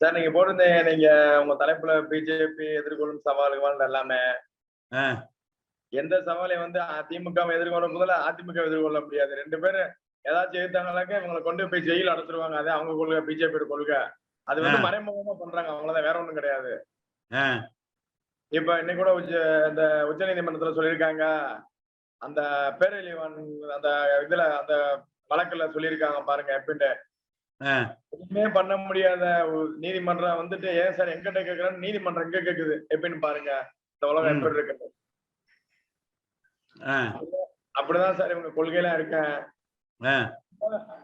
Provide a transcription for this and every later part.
Sir நீங்க போட்டிருந்தீங்க நீங்க உங்க தலைப்புல பிஜேபி எதிர்கொள்ளும் சவால்கள் எல்லாமே. எந்த சவாலையும் வந்து திமுக எதிர்கொள்ள முதல்ல அதிமுக எதிர்கொள்ள முடியாது. ரெண்டு பேரும் ஏதாச்சும் எதிர்த்தாங்கனாக்க இவங்களை கொண்டு போய் ஜெயில் அடைச்சிருவாங்க. அது அவங்க கொள்கை பிஜேபி கொள்கை. அது வந்து. மறைமுகமா பண்றாங்க. அவங்களதான் வேற ஒண்ணும் கிடையாது. இப்ப இன்னைக்கு கூட உச்ச இந்த உச்ச நீதிமன்றத்துல சொல்லியிருக்காங்க. அந்த பேரழிவான் அந்த இதுல அந்த வழக்குல சொல்லியிருக்காங்க பாருங்க எப்படின்ட்டு ஒண்ணுமே பண்ண முடியாத நீதிமன்றம் வந்துட்டு ஏன் சார் எங்கிட்ட கேக்குறேன்னு நீதிமன்றம் எங்க கேக்குது? எப்படின்னு பாருங்க. இந்த உலகம். எப்படி இருக்கு? அப்படிதான் சார் இவங்க கொள்கையெல்லாம் இருக்கேன்.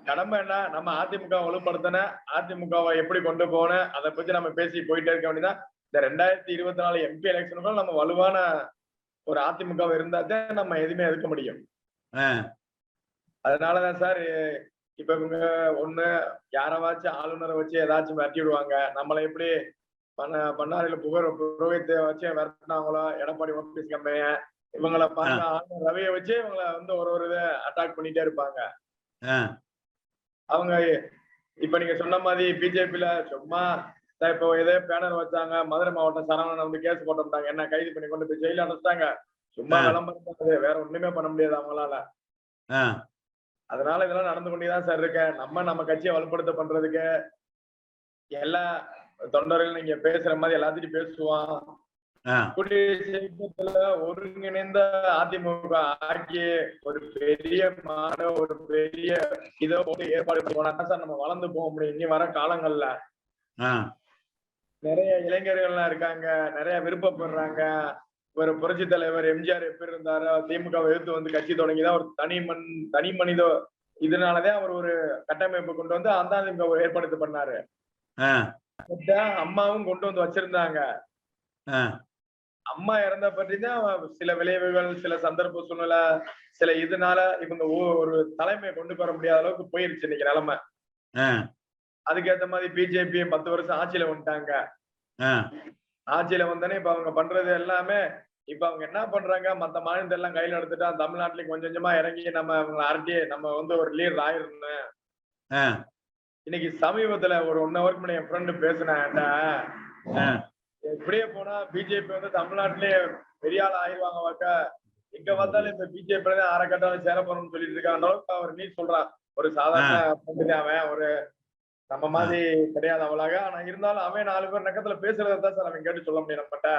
கடமை என்ன? நம்ம அதிமுக வலுப்படுத்தின அதிமுகவை எப்படி கொண்டு போகணும்? அதை பத்தி நம்ம பேசி போயிட்டே இருக்க வேண்டியதான் இந்த ரெண்டாயிரத்தி இருபத்தி நாலு எம்பி எலெக்ஷனுக்கும் நம்ம வலுவான ஒரு அதிமுக இருந்தா தான் நம்ம எதுவுமே எதிர்க்க முடியும். அதனாலதான் சார் இப்ப இவங்க ஒண்ணு யாரவாச்சும் ஆளுநரை வச்சு ஏதாச்சும் விரட்டி விடுவாங்க. நம்மளை எப்படி பண்ண பண்ணாரில புகழ் புரோகித்தை வச்சு விரட்டினாங்களோ எடப்பாடி ஓபிஎஸ் கம்பெனிய இவங்களை பாருங்க ஆளுநர் ரவியை வச்சு இவங்களை வந்து ஒரு ஒரு இதை அட்டாக் பண்ணிட்டே இருப்பாங்க. அவங்க இப்ப நீங்க சொன்ன மாதிரி பிஜேபில சும்மா இப்போ இதே பேனர் வச்சாங்க. மதுரை மாவட்டம் சரவணன் வந்து கேஸ் போட்டுட்டாங்க என்ன கைது பண்ணி கொண்டு போய் ஜெயில அடைச்சிட்டாங்க. சும்மா. விளம்பரம் வேற ஒண்ணுமே பண்ண முடியாது அவங்களால. அதனால இதெல்லாம் நடந்து கொண்டேதான் சார் இருக்கேன். நம்ம நம்ம கட்சியை வலுப்படுத்த பண்றதுக்கு எல்லா தொண்டர்கள் நீங்க பேசுற மாதிரி எல்லாத்திட்டும் சீக்கிரத்துல ஒருங்கிணைந்த அதிமுக ஆக்கி ஒரு பெரிய மாட ஒரு பெரிய இதோ ஏற்பாடு போனா சார் நம்ம வளர்ந்து போக முடியும். இனி வர காலங்கள்ல நிறைய இளைஞர்கள்லாம் இருக்காங்க நிறைய விருப்பப்படுறாங்க. ஒரு புரட்சி தலைவர் எம்ஜிஆர் எப்படி இருந்தாரோ திமுக எதிர்த்து வந்து கட்சி தொடங்கிதான் ஒரு தனி மண் தனி மனித இதனாலதான் அவர் ஒரு கட்டமைப்பு கொண்டு வந்து அந்த அதிமுக ஏற்படுத்தி பண்ணாரு. அம்மாவும் கொண்டு வந்து வச்சிருந்தாங்க. அம்மா இறந்த பற்றி தான் சில விளைவுகள் சில சந்தர்ப்ப சூழ்நிலை சில இதனால இவங்க ஒரு தலைமையை கொண்டு வர முடியாத அளவுக்கு போயிருச்சு இன்னைக்கு நிலைமை. அதுக்கேத்த மாதிரி பிஜேபி பத்து வருஷம் ஆட்சியில வந்துட்டாங்க. ஆட்சியில வந்தோடனே இப்ப அவங்க பண்றது எல்லாமே இப்ப அவங்க என்ன பண்றாங்க? மத்த மாநிலத்தை எல்லாம் கையில எடுத்துட்டா தமிழ்நாட்டுல கொஞ்சம் கொஞ்சமா இறங்கி நம்ம அரட்டி நம்ம வந்து ஒரு லீடர் ஆயிரணும் இன்னைக்கு சமீபத்துல ஒரு ஒன் ஹவருக்கு முன்னாடி என் ஃப்ரெண்டு பேசினேன் இப்படியே போனா பிஜேபி வந்து தமிழ்நாட்டிலேயே பெரிய ஆள் ஆயிடுவாங்க வாக்கா எங்க பார்த்தாலும் இப்ப பிஜேபி தான் அறக்கட்டாலும் சேர போறோம்னு சொல்லிட்டு இருக்காங்க அளவுக்கு அவர் நீ சொல்றான் ஒரு சாதாரண அவன் ஒரு நம்ம மாதிரி கிடையாது அவளாக. ஆனா இருந்தாலும் அவன் நாலு பேர் நக்கத்துல பேசுறதை தான் சார் அவன் கேட்டு சொல்ல முடியும் நம்மகிட்ட.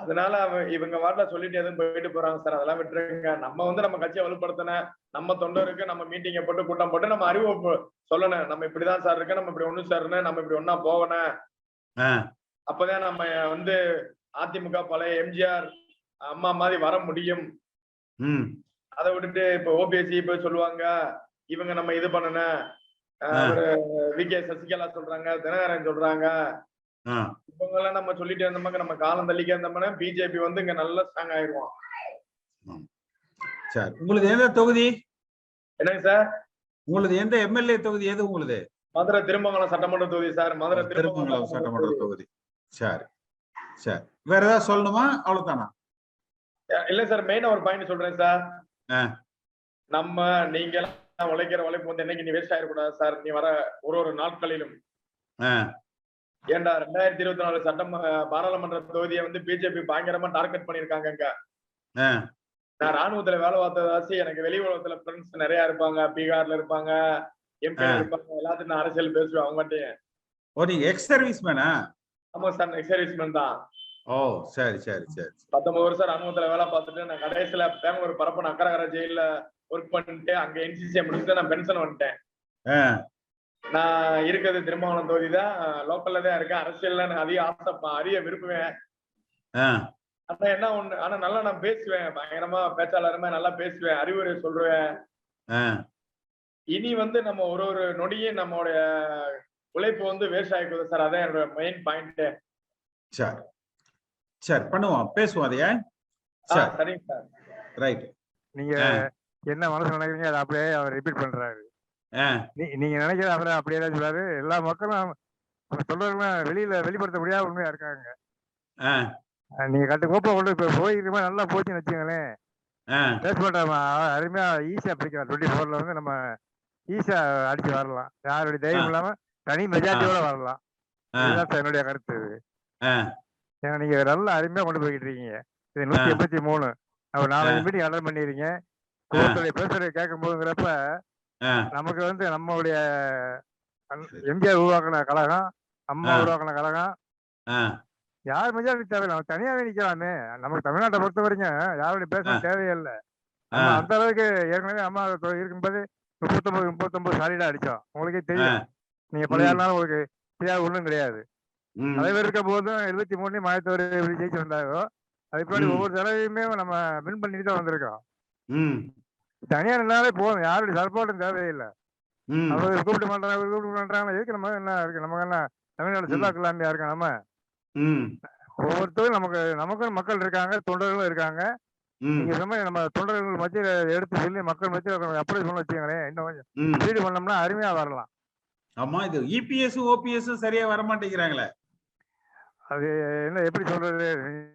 அதனால அவன் இவங்க வாட்டில சொல்லிட்டு எதுவும் போயிட்டு போறாங்க சார். அதெல்லாம் விட்டுருங்க. நம்ம வந்து நம்ம கட்சியை வலுப்படுத்தின நம்ம தொண்டருக்கு நம்ம மீட்டிங்கை போட்டு கூட்டம் போட்டு நம்ம அறிவு சொல்லணும் நம்ம இப்படிதான் சார் இருக்கு நம்ம இப்படி ஒண்ணு சார்னு நம்ம இப்படி ஒண்ணா போகணும் அப்பதான் நம்ம வந்து அதிமுக பழைய எம்ஜிஆர் அம்மா மாதிரி வர முடியும். அதை விட்டுட்டு இப்ப ஓபிஎஸ்சி இப்ப சொல்லுவாங்க. இவங்க நம்ம இது. அவரு வி கே சசிகலா சொல்றாங்க. தினகரன் சொல்றாங்க. இவங்க எல்லாம் நம்ம சொல்லிட்டு இருந்தோம்னா நம்ம காலம் தள்ளிக்க இருந்தோம்னா பிஜேபி வந்து இங்க நல்ல ஸ்ட்ராங் ஆயிருவோம் சரி. உங்களுது எந்த தொகுதி? என்னங்க சார்? உங்களுது எந்த எம்எல்ஏ தொகுதி? எது உங்களுது? மதுரை திருமங்கலம் சட்டமன்ற தொகுதி சார். மதுரை திருமங்கலம் சட்டமன்ற தொகுதி. சரி. சரி. வேற ஏதாவது சொல்லணுமா? அவ்வளவுதானா? இல்ல சார். மெயினா ஒரு பாயிண்ட் சொல்றேன் சார். நம்ம நீங்க எல்லாம் உழைக்கிற உழைப்பு வந்து என்னைக்கு நீ வேஸ்ட் ஆயிடக்கூடாது சார். நீ வர ஒரு ஒரு நாட்களிலும். ஆ, ஏன்டா ரெண்டாயிரத்தி இருபத்தி நாலு சட்டம் பாராளுமன்ற தொகுதியை வந்து பிஜேபி பயங்கரமா டார்கெட் பண்ணிருக்காங்க நான் ராணுவத்துல வேலை பார்த்ததாச்சு எனக்கு வெளி உலகத்துல ஃப்ரெண்ட்ஸ் நிறைய இருப்பாங்க. பீகார்ல இருப்பாங்க. எம்பி. இருப்பாங்க. எல்லாத்தையும் நான் அரசியல் பேசுவேன். அவங்ககிட்டயும் ஓ நீங்க எக்ஸ் சர்வீஸ் மேனா ஆமா சார் நெக்ஸ்ட் சர்வீஸ்மேன் தான். ஓ சரி சரி சரி பத்தொன்பது வருஷம் ராணுவத்துல வேலை பார்த்துட்டு நான் கடைசியில பெங்களூர் பரப்பன் அக்கரகர ஜெயில ஒர்க் பண்ணிட்டு அங்க என்சிசியை முடிச்சுட்டு நான் பென்ஷன் வந்துட்டேன். நான் இருக்கிறது திருமாவளம் தொகுதி தான் லோக்கல்ல தான் இருக்கேன். அரசியல்ல எனக்கு அதிக ஆசை அறிய விரும்புவேன். ஆனா என்ன ஒண்ணு ஆனா நல்லா நான் பேசுவேன். பயங்கரமா பேச்சாளருமே நல்லா பேசுவேன். அறிவுரை சொல்றேன் இனி வந்து நம்ம ஒரு ஒரு நொடியும் நம்மளுடைய உழைப்பு வந்து வேஸ்ட் ஆகிக்குது சார். அதான் என்னோட மெயின் பாயிண்ட் சரி. சரி பண்ணுவோம். பேசுவோம் அதையே? சரி. சரிங்க சார். ரைட் நீங்க. என்ன மனசு நினைக்கிறீங்க அதை அப்படியே அவர் ரிப்பீட் பண்றாரு. நீங்க நினைக்கிறது அப்புறம் அப்படியே சொல்றாரு. எல்லா மக்களும் அவர் சொல்றதுலாம் வெளியில வெளிப்படுத்த முடியாத உண்மையா இருக்காங்க. நீங்க கட்டு கோப்பை கொண்டு இப்ப போயிருக்கமா நல்லா போச்சுன்னு வச்சுங்களேன் ஆ, பேஸ்போர்ட் அருமையா ஈஸியா பிடிக்கலாம் டுவெண்ட்டி ஃபோர்ல வந்து நம்ம ஈஸியா அடிச்சு வரலாம். யாருடைய தைரியம் இல்லாம தனி மெஜாரிட்டியோட வரலாம். இதுதான் என்னுடைய கருத்து இது. நீங்க நல்ல அருமையா கொண்டு போய்கிட்டு இருக்கீங்க. இது நூத்தி. எண்பத்தி மூணு. நாலஞ்சு மீட்டிங் அட்டன் பண்ணிருக்கீங்க பேசுறதை கேட்கும் போதுங்கிறப்ப நமக்கு வந்து நம்மளுடைய எம்ஜிஆர் உருவாக்கின கழகம் அம்மா. உருவாக்கின கழகம். யார் மெஜாரிட்டி தேவையில்லை? நம்ம தனியாவே நிக்கலாமே. நமக்கு தமிழ்நாட்டை பொறுத்த வரைக்கும் யாருடைய பேச. தேவையில்லை. அந்த அளவுக்கு ஏற்கனவே அம்மா இருக்கும்போது முப்பத்தொன்பது முப்பத்தொன்பது சாலிடா அடிச்சோம் உங்களுக்கே தெரியும். நீங்க பழைய உங்களுக்கு தெரியாத ஒண்ணும் கிடையாது. தலைவர் இருக்கும் போதும் எழுபத்தி மூணு மாயத்தவர் எப்படி ஜெயிச்சு வந்தாரோ அதுக்கு. ஒவ்வொரு தடவையுமே நம்ம வின் பண்ணிட்டு தான் வந்திருக்கோம். தனியா நின்னாலே போதும். யாருடைய சப்போர்ட்டும் தேவையில்லை. அவர் கூப்பிட்டு மாட்டாங்க இவர் கூப்பிட்டு மாட்டாங்க எதுக்கு நம்ம என்ன இருக்கு? நமக்கு என்ன தமிழ்நாடு ம். செல்வாக்கு இல்லாமையா இருக்கோம் நம்ம ஒவ்வொருத்தரும் நமக்கு நமக்கும் மக்கள் இருக்காங்க தொண்டர்களும் இருக்காங்க. நீங்க சொன்ன நம்ம தொண்டர்கள் மத்தியில எடுத்து சொல்லி மக்கள் மத்தியில அப்ளை பண்ண வச்சுங்களேன் இன்னும் கொஞ்சம். ஸ்பீடு பண்ணோம்னா அருமையா வரலாம். ஆமா இது இபிஎஸ் ஓபிஎஸ் சரியா வர மாட்டேங்கிறாங்களே அது என்ன எப்படி சொல்றது?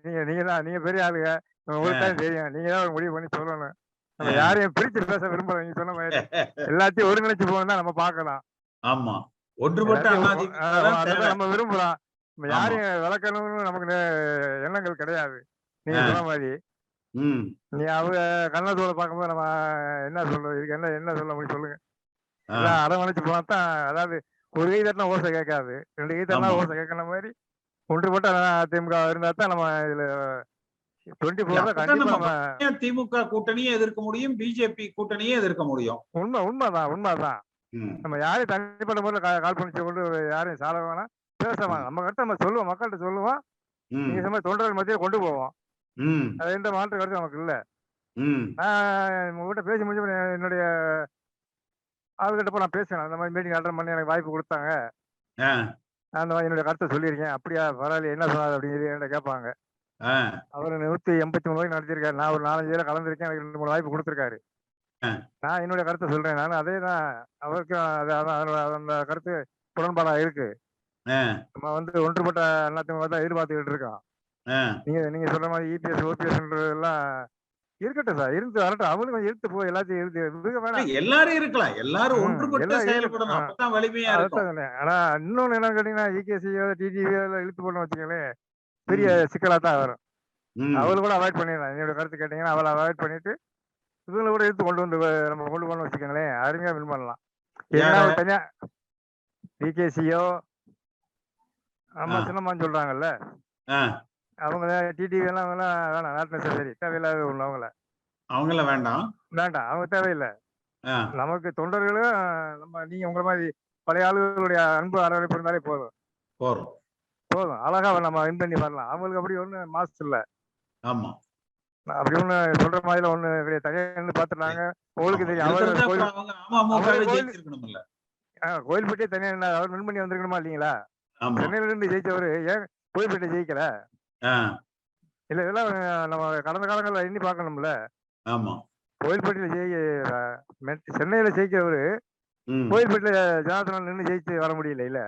நீங்க நீங்க தான் நீங்க பெரிய ஆளுங்க. உங்களுக்கு தான் தெரியும். நீங்க தான் முடிவு பண்ணி சொல்லணும். நம்ம. யாரையும் பிரிச்சு பேச விரும்பல நீங்க சொன்ன மாதிரி எல்லாத்தையும் ஒருங்கிணைச்சு போகணும் நம்ம பார்க்கலாம் ஆமா ஒன்றுபட்ட. நம்ம விரும்புறோம் நம்ம. யாரையும் விளக்கணும்னு நமக்கு எண்ணங்கள் கிடையாது நீங்க. சொன்ன மாதிரி நீ அவங்க கண்ணத்தோட பார்க்கும்போது நம்ம என்ன சொல்றது இதுக்கு என்ன என்ன சொல்ல முடியும் சொல்லுங்க அரவணைச்சு போனா தான் அதாவது ஒரு கை தட்டினா ஓசை கேட்காது ரெண்டு கை தட்டினா. ஓசை கேட்கற மாதிரி ஒன்றுபட்ட அதிமுக இருந்தா தான் நம்ம இதுல திமுக கூட்டணியே எதிர்க்க முடியும் பிஜேபி கூட்டணியே எதிர்க்க முடியும். உண்மை உண்மைதான் உண்மைதான். நம்ம யாரையும் தனிப்பட்ட முறையில் கால் பண்ணி கொண்டு யாரையும் சால வேணாம் பேச வேணாம். நம்ம கருத்தை நம்ம சொல்லுவோம் மக்கள்கிட்ட சொல்லுவோம். நீங்க சொன்ன மாதிரி தொண்டர்கள் மத்தியில் கொண்டு போவோம். அது எந்த மாற்று கருத்து நமக்கு இல்ல. நான் உங்ககிட்ட பேசி முடிஞ்ச என்னுடைய ஆளுகிட்ட போய் நான் பேசினேன் அந்த மாதிரி மீட்டிங் அட்டன் பண்ணி எனக்கு வாய்ப்பு கொடுத்தாங்க. அந்த மாதிரி என்னுடைய கருத்தை சொல்லியிருக்கேன். அப்படியா பரவாயில்ல என்ன சொன்னாரு அப்படின்னு என்கிட்ட கேட்பாங்க. அவர் நூத்தி எண்பத்தி மூணு வரைக்கும் நடத்திருக்காரு நான் ஒரு நாலஞ்சு பேரை கலந்துருக்கேன். எனக்கு ரெண்டு மூணு வாய்ப்பு கொடுத்துருக்காரு. நான் என்னுடைய கருத்தை சொல்றேன். நான் அதே தான். அதோட அந்த கருத்து உடன்பாடா இருக்கு. நம்ம வந்து ஒன்றுபட்ட அதிமுக தான் எதிர்பார்த்துக்கிட்டு இருக்கோம். நீங்க நீங்க சொல்ற மாதிரி E இபிஎஸ் ஓபிஎஸ் எல்லாம் இருக்கட்டும் சார். இருந்து வரட்டும். அவங்களும் இழுத்து போய் எல்லாத்தையும் இழுத்து. எல்லாரும் இருக்கலாம். எல்லாரும் ஒன்றுபட்டு செயல்படணும். அப்பதான் வலிமையா இருக்கும். ஆனா இன்னொன்னு என்ன கேட்டீங்கன்னா E இகேசியோ டிடிவியோ இழுத்து போடணும் வச்சுக்கோங்களேன். பெரிய சிக்கலா தான் வரும். அவளை கூட அவாய்ட் பண்ணிடலாம். என்னோட கருத்து கேட்டீங்கன்னா அவளை அவாய்ட் பண்ணிட்டு இவங்களை கூட எடுத்து கொண்டு வந்து நம்ம கொண்டு போனோம் வச்சுக்கோங்களேன் அருமையா வின் பண்ணலாம். ஏன்னா தனியா டிகேசியோ ஆமா. சின்னம்மான்னு சொல்றாங்கல்ல. ஆ, அவங்க டிடிவி எல்லாம் வேணாம் வேணாம். நாட் நெசசரி தேவையில்லாத ஒண்ணு அவங்கள. அவங்கள வேண்டாம். வேண்டாம். அவங்க தேவையில்லை. நமக்கு தொண்டர்களும் நம்ம நீங்க உங்களை மாதிரி பழைய ஆளுகளுடைய அன்பு அரவணைப்பு இருந்தாலே போதும். போறோம் போதும். அழகா நம்ம வின் பண்ணி வரலாம். அவங்களுக்கு அப்படி ஒண்ணு மாசு இல்ல. ஆமா. அப்படி ஒண்ணு சொல்ற மாதிரி ஒண்ணு கிடையாது. தனியா இருந்து பாத்துட்டாங்க. உங்களுக்கு தெரியும். கோயில்பேட்டை தனியா அவர் வின் பண்ணி வந்திருக்கணுமா இல்லீங்களா? சென்னையில இருந்து ஜெயிச்சவரு ஏன் கோயில்பேட்டை ஜெயிக்கல? இல்ல இதெல்லாம் நம்ம கடந்த காலங்கள்ல எண்ணி பார்க்கணும்ல ஆமா. கோயில்பேட்டையில ஜெயி சென்னையில ஜெயிக்கிறவரு கோயில்பேட்டையில ஜனார்த்தனம் நின்று ஜெயிச்சு வர முடியல இல்ல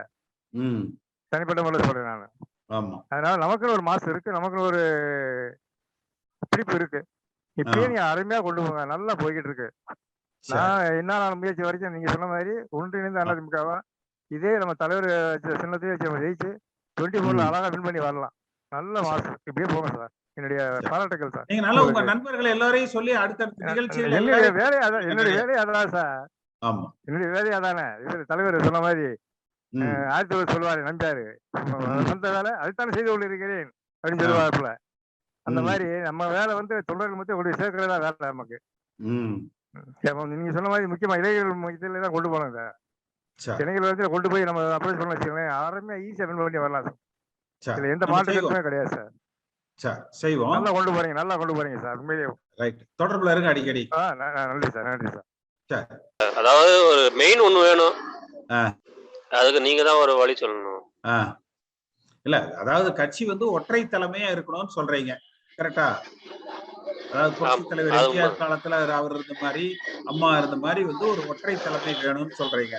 தனிப்பட்ட முறையில் சொல்றேன் நான். ஆமா. அதனால நமக்குன்னு ஒரு மாசம் இருக்கு நமக்குன்னு ஒரு பிடிப்பு இருக்கு. இப்பயே. நீங்க அருமையா கொண்டு போங்க நல்லா போய்கிட்டு இருக்கு. நான் என்ன நாள் முயற்சி வரைக்கும் நீங்க சொன்ன மாதிரி ஒன்றிணைந்து அதிமுகவா இதே நம்ம தலைவர் வச்ச சின்னத்தையே வச்சு ஜெயிச்சு டுவெண்ட்டி ஃபோர்ல. அழகா வின் பண்ணி வரலாம். நல்ல மாசம் இப்படியே போங்க சார். என்னுடைய. பாராட்டுகள் சார். நீங்க நல்லா உங்க. நண்பர்கள் எல்லாரையும் சொல்லி அடுத்தடுத்த நிகழ்ச்சிகள் என்னுடைய வேலை அதான் என்னுடைய. வேலையை அதான் சார். ஆமா. என்னுடைய வேலையை அதானே. தலைவர் சொன்ன மாதிரி தொள்ளாயிரத்தி சொல்லுவாரு நம்பியாரு. சொந்த வேலை அதுதானே செய்து கொண்டிருக்கிறேன் அப்படின்னு. சொல்லுவாருல அந்த மாதிரி நம்ம வேலை வந்து தொண்டர்கள் கொண்டு போய் சேர்க்கிறதா வேலை நமக்கு. நீங்க சொன்ன மாதிரி முக்கியமா இளைஞர்கள் மத்தியில தான் கொண்டு சரி, இளைஞர்கள் வந்து கொண்டு போய் நம்ம அப்ரோச் பண்ண வச்சுக்கோங்களேன் யாருமே ஈஸியா வின் பண்ணி வரலாம். இதுல எந்த நம்ம மாற்று செய்வோம். கருத்துமே கிடையாது சார். சரி, செய்வோம். நல்லா கொண்டு போறீங்க நல்லா கொண்டு போறீங்க சார் உண்மையிலேயே. ரைட். தொடர்புல இருங்க அடிக்கடி. நன்றி சார் நன்றி சார். சரி அதாவது ஒரு மெயின் ஒண்ணு வேணும். ஆ. அதுக்கு நீங்க தான் ஒரு வழி சொல்லணும். இல்ல அதாவது கட்சி வந்து ஒற்றை தலைமையா இருக்கணும்னு சொல்றீங்க. கரெக்டா? அதாவது புரட்சி தலைவர் எம்ஜிஆர் காலத்துல அவர் இருந்த மாதிரி அம்மா இருந்த மாதிரி வந்து ஒரு ஒற்றை தலைமை வேணும்னு சொல்றீங்க.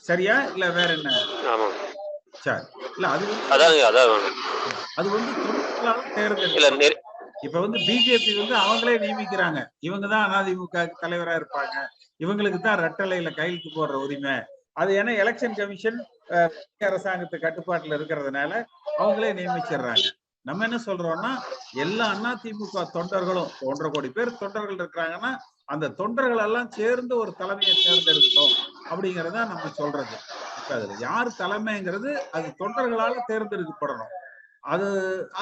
சரியா? இல்ல வேற என்ன? ஆமா. சரி. இல்ல அது அது வந்து நெ- இப்ப வந்து பிஜேபி வந்து அவங்களே நியமிக்கிறாங்க. இவங்க தான் அதிமுக தலைவரா இருப்பாங்க. இவங்களுக்கு தான் ரெட்டலையில கையெழுத்து போடுற உரிமை. அது ஏன்னா எலெக்ஷன் கமிஷன் அரசாங்கத்து கட்டுப்பாட்டுல இருக்கிறதுனால அவங்களே நியமிச்சிடுறாங்க. நம்ம என்ன சொல்றோம்னா எல்லா அண்ணா திமுக தொண்டர்களும் ஒன்றரை கோடி பேர் தொண்டர்கள் இருக்கிறாங்கன்னா அந்த தொண்டர்கள் எல்லாம் சேர்ந்து ஒரு தலைமையை தேர்ந்தெடுக்கட்டும் அப்படிங்கறத நம்ம சொல்றது. அதுல யார் தலைமைங்கிறது அது தொண்டர்களால தேர்ந்தெடுக்கப்படணும். அது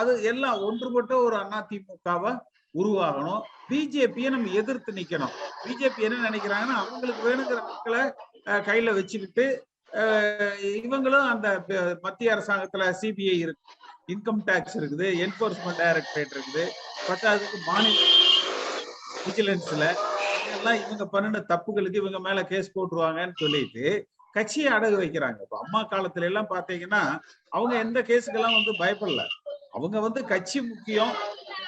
அது எல்லாம் ஒன்றுபட்ட ஒரு அதிமுகவா உருவாகணும். பிஜேபியை நம்ம எதிர்த்து நிக்கணும். பிஜேபி என்ன நினைக்கிறாங்கன்னா அவங்களுக்கு வேணுங்கிற மக்களை கையில வச்சுக்கிட்டு இவங்களும் அந்த மத்திய அரசாங்கத்துல சிபிஐ இருக்கு. இன்கம் டேக்ஸ் இருக்குது என்போர்ஸ்மெண்ட் டைரக்டரேட் இருக்குது. பத்தாவதுக்கு மாநில விஜிலன்ஸ்ல எல்லாம் இவங்க பண்ணின தப்புகளுக்கு இவங்க மேல கேஸ் போட்டுருவாங்கன்னு சொல்லிட்டு கட்சியை அடகு வைக்கிறாங்க. இப்ப அம்மா காலத்துல எல்லாம் பாத்தீங்கன்னா அவங்க எந்த கேஸுக்கெல்லாம் வந்து பயப்படல. அவங்க வந்து கட்சி முக்கியம்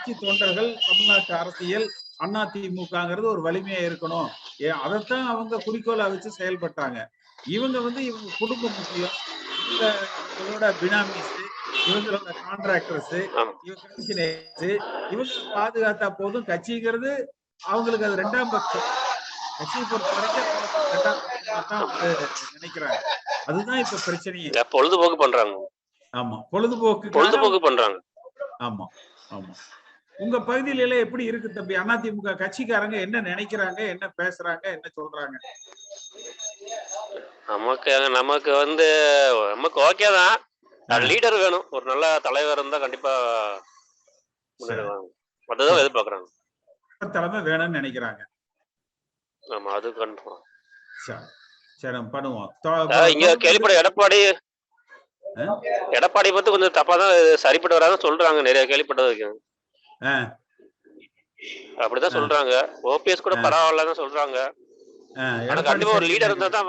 கட்சி தொண்டர்கள் தமிழ்நாட்டு அரசியல் அண்ணா திமுகங்கிறது ஒரு வலிமையா இருக்கணும். அதைத்தான் அவங்க குறிக்கோளா வச்சு செயல்பட்டாங்க. இவங்க வந்து இவங்க குடும்பம் முக்கியம். இவங்க இவங்களோட பினாமிஸ் இவங்களோட கான்ட்ராக்டர்ஸ். இவங்க பாதுகாத்தா போதும். கட்சிங்கிறது அவங்களுக்கு அது ரெண்டாம் பட்சம். கட்சியை பொறுத்த வரைக்கும் நினைக்கிறாங்க. அதுதான் இப்ப பிரச்சனையே. இல்ல, பொழுதுபோக்கு பண்றாங்க. ஆமா பொழுதுபோக்கு பொழுதுபோக்கு பண்றாங்க. ஆமா ஆமா. உங்க பகுதியில எல்லாம் எப்படி இருக்கு தம்பி? அதிமுக கட்சிக்காரங்க என்ன நினைக்கிறாங்க என்ன பேசுறாங்க என்ன சொல்றாங்க? நமக்கு நமக்கு வந்து நமக்கு ஓகே தான். லீடர் வேணும். ஒரு நல்ல தலைவர் இருந்தா கண்டிப்பா முன்னேறுவாங்க. அதுதான் எதிர்பார்க்கறாங்க. தலைமை வேணும்னு நினைக்கிறாங்க. ஆமா அது கன்ஃபார்ம் சரி. நம்ம பண்ணுவோம். இங்க கேள்விப்பட எடப்பாடி எடப்பாடி பத்தி கொஞ்சம் தப்பா தான் சரிப்பட்டு வராதுன்னு சொல்றாங்க நிறைய கேள்விப்பட்டது. அப்படிதான். சொல்றாங்க. ஓபிஎஸ் கூட. பரவாயில்லன்னு சொல்றாங்க. கண்டிப்பா ஒரு லீடர் இருந்தா தான்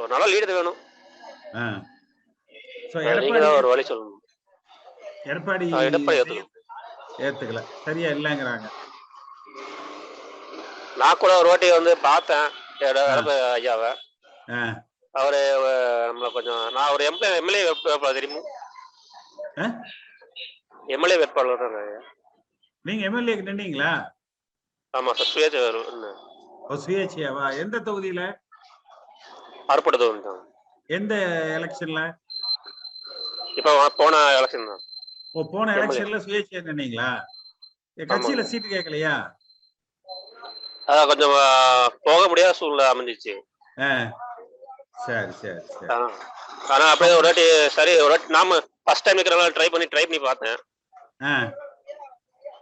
ஒரு நல்ல லீடர் வேணும். ஒரு வழி சொல்லணும். எடப்பாடி எடப்பாடி. ஏத்துக்கல. சரியா இல்லைங்கிறாங்க. நான் கூட ஒரு வாட்டி வந்து பார்த்தேன். ஐயாவை. அவரு நம்மள கொஞ்சம் நான் ஒரு எம்எல்ஏ எம்எல்ஏ தெரியுமா? எம்எல்ஏ வேட்பாளர். நீங்க எம்எல்ஏக்கு நின்னீங்களா? ஆமா சார் சுயேட்சை ஓ, சுயேட்சையாவா? எந்த தொகுதியில? அறுப்படை வந்துட்டாங்க எந்த எலெக்ஷன்ல? இப்ப போன எலெக்ஷன் தான். ஓ போன. எலெக்ஷன்ல சுயேட்சையா நின்னீங்களா? கட்சியில. சீட்டு கேட்கலையா அதான் கொஞ்சம் போக முடியாத சூழ்நிலை அமைஞ்சிச்சு. சரி சரி சரி. ஆனா அப்படியே ஒரு வாட்டி சரி ஒரு வாட்டி நாம ஃபர்ஸ்ட் டைம் இருக்கிறனால ட்ரை பண்ணி ட்ரை பண்ணி பார்த்தேன்.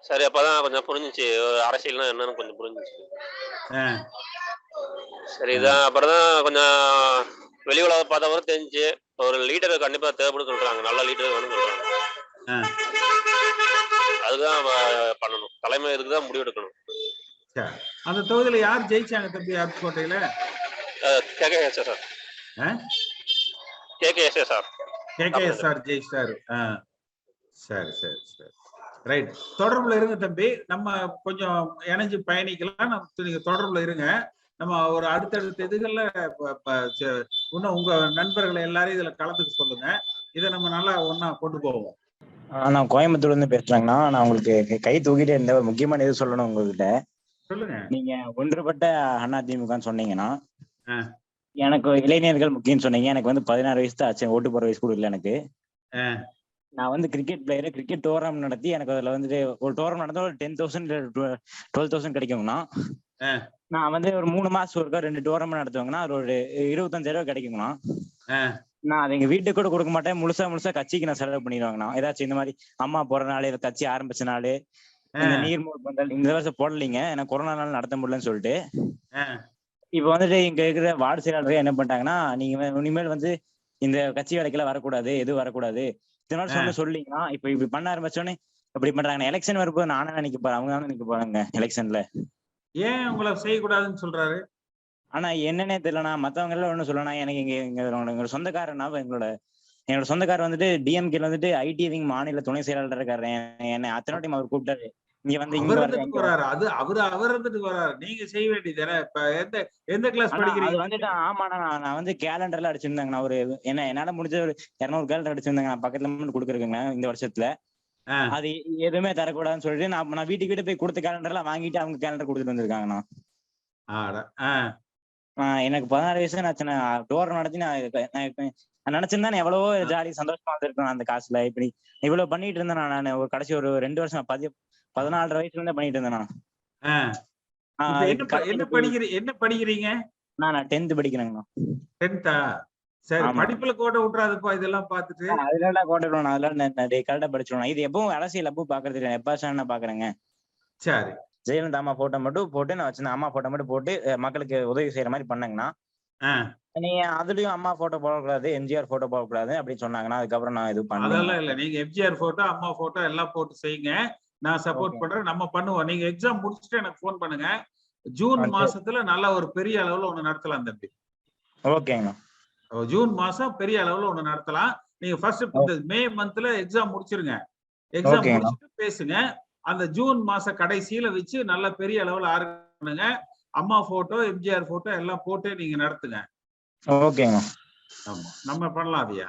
சரி அப்பதான் கொஞ்சம் புரிஞ்சுச்சு. அரசியல்னா என்னன்னு கொஞ்சம் புரிஞ்சுச்சு. சரி இதான் அப்புறம் தான் கொஞ்சம் வெளி உலக பார்த்தவரை தெரிஞ்சு ஒரு லீடர் கண்டிப்பா தேவைப்படும் சொல்றாங்க. நல்ல லீடர் வேணும்னு சொல்றாங்க. அதுதான் பண்ணணும். தலைமை இதுக்கு தான் முடிவு எடுக்கணும் அந்த தொகுதியில யார் ஜெயிச்சாங்க தம்பி கேகே எஸ் சார். ஆ? கேகே எஸ் சார் கேகேஎஸ்ஆர் ஜெயிச்சாரு. ஆ. சரி சரி சரி. ரைட். தொடர்புல இருங்க தம்பி. நம்ம கொஞ்சம் இணைஞ்சு பயணிக்கலாம். நம்ம நீங்க தொடர்புல இருங்க. நம்ம ஒரு அடுத்தடுத்த இதுகள்ல இன்னும் உங்க நண்பர்களை எல்லாரையும் இதுல கலந்துக்க சொல்லுங்க. இதை நம்ம நல்லா ஒண்ணா கொண்டு போவோம். நான் கோயம்புத்தூர்ல இருந்து பேசுறேங்கண்ணா. நான் உங்களுக்கு கை- தூக்கிட்டே இருந்த ஒரு முக்கியமான இது சொல்லணும் உங்ககிட்ட. சொல்லுங்க. நீங்க ஒன்றுபட்ட அண்ணா திமுகன்னு சொன்னீங்கன்னா ஆ. எனக்கு இளைஞர்கள் முக்கியம்னு சொன்னீங்க எனக்கு வந்து பதினாறு வயசு தான் ஆச்சு ஓட்டு போற வயசு கூட இல்லை எனக்கு. நான் வந்து கிரிக்கெட் பிளேயர் கிரிக்கெட் டோர்னமெண்ட் நடத்தி எனக்கு அதுல வந்துட்டு ஒரு டோர்னமெண்ட் நடந்தா ஒரு டென் தௌசண்ட் டுவெல் தௌசண்ட் ஆ. நான் வந்து ஒரு மூணு மாசம் ஒருக்கா ரெண்டு டோர்னமெண்ட் நடத்துவாங்கன்னா அது ஒரு இருபத்தஞ்சாயிரம் ஆ. நான் அதை எங்க வீட்டுக்கு கூட கொடுக்க மாட்டேன் முழுசா முழுசா கட்சிக்கு நான் செலவு பண்ணிடுவாங்கண்ணா ஏதாச்சும் இந்த மாதிரி அம்மா போற நாள் இல்ல கட்சி ஆரம்பிச்ச நாள் நீர்மூழ் பந்தல் இந்த வருஷம் போடலைங்க எனக்கு கொரோனா நாள் நடத்த முடியலன்னு சொல்லிட்டு. இப்ப வந்துட்டு இங்க இருக்கிற வார்டு செயலாளர்கள் என்ன பண்ணிட்டாங்கன்னா நீங்க இனிமேல் வந்து இந்த கட்சி வேலைக்கெல்லாம் வரக்கூடாது எதுவும் வரக்கூடாது. மாதிரி சொன்ன சொல்லிங்கன்னா இப்ப இப்படி பண்ண ஆரம்பிச்சோன்னே இப்படி பண்றாங்க. எலெக்ஷன் வரும்போது நானே நினைக்க போறேன் அவங்க தானே நினைக்க போறாங்க எலெக்ஷன்ல. ஏன் உங்களை செய்யக்கூடாதுன்னு சொல்றாரு? ஆனா என்னன்னே தெரியலண்ணா. மத்தவங்க எல்லாம் ஒண்ணு சொல்லணும் எனக்கு இங்க இங்க எங்களோட சொந்தக்காரனா எங்களோட என்னோட சொந்தக்காரர் வந்துட்டு டிஎம்கேல வந்துட்டு ஐடி விங் மாநில துணை செயலாளர் இருக்காரு. என்னை- என்னை அத்தனை டைம் அவர் கூப்பிட்டாரு. இங்க வந்து இங்க அவர் வர்ற இருந்துட்டு வராரு அது அவரு அவர் இருந்துட்டு வராரு நீங்க செய்ய வேண்டியது இப்ப எந்த எந்த கிளாஸ் படிக்கிறீங்க? வந்துட்டு ஆமாண்ணா நான் வந்து கேலண்டர்ல அடிச்சிருந்தாங்க நான் ஒரு என்ன என்னால முடிஞ்ச ஒரு இருநூறு கேலண்டர் அடிச்சிருந்தாங்க நான் பக்கத்துல மட்டும் கொடுக்குறேங்க இந்த வருஷத்துல. அது எதுவுமே தரக்கூடாதுன்னு சொல்லிட்டு நான் நான் வீட்டுக்கு வீட்டு போய் கொடுத்த கேலண்டர் எல்லாம் வாங்கிட்டு அவங்க கேலண்டர் கொடுத்துட்டு வந்திருக்காங்கண்ணா எனக்கு பதினாறு வயசு நான் டோர் நடத்தி நான் நான் நினைச்சிருந்தா நான் எவ்வளவோ ஜாலி சந்தோஷமா இருந்திருக்கேன் அந்த காசுல இப்படி இவ்வளவு பண்ணிட்டு இருந்தேன் நான் ஒரு கடைசி ஒரு ரெண்டு வருஷம் பதி பதினாலரை வயசுல இருந்தே பண்ணிட்டு இப்ப என்ன அதுக்கு ப- என்ன படிக்கிறீ என்ன படிக்கிறீங்க? நான் டென்த் படிக்கிறேங்கண்ணா. டென்த்தா சரி. படிப்புல கோட்டை விட்டுறாதுப்பா இதெல்லாம் பார்த்துட்டு. அதுல கோட்டை அதெல்லாம் கரெக்டா படிச்சிருவேன். இது எப்பவும் அரசியல் எப்பவும் பாக்குறது இல்லை. எப்ப நான் பாக்குறேங்க. சரி. ஜெயலலிதா அம்மா போட்டோ மட்டும் போட்டு நான் வச்சிருந்தேன். அம்மா போட்டோ மட்டும் போட்டு மக்களுக்கு உதவி செய்யற மாதிரி பண்ணேங்கண்ணா. ஆ. நீங்க அதுலயும் அம்மா போட்டோ போடக்கூடாது எம்ஜிஆர் போட்டோ போடக்கூடாது அப்படின்னு சொன்னாங்கன்னா அதுக்கப்புறம் நான் இது அதெல்லாம் இல்ல. நீங்க எம்ஜிஆர் போட்டோ அம்மா போட்டோ எல்லாம் போட்டு செய்யுங்க. நான் சப்போர்ட். பண்றேன் நம்ம பண்ணுவோம். நீங்க எக்ஸாம் முடிச்சுட்டு எனக்கு ஃபோன் பண்ணுங்க. ஜூன். மாசத்துல நல்ல ஒரு பெரிய அளவுல ஒண்ணு நடத்தலாம் தம்பி. ஓகேங்கண்ணா ஜூன் மாசம் பெரிய அளவுல ஒண்ணு நடத்தலாம். நீங்க ஃபர்ஸ்ட் மே மந்த்ல எக்ஸாம் முடிச்சிருங்க. எக்ஸாம். முடிச்சுட்டு பேசுங்க. அந்த ஜூன் மாச கடைசியில வச்சு நல்ல பெரிய அளவுல ஆர்கனைஸ் பண்ணுங்க. அம்மா போட்டோ எம்ஜிஆர் போட்டோ எல்லாம் போட்டு நீங்க நடத்துங்க. ஓகேங்கண்ணா ஆமா. நம்ம பண்ணலாம் அதையா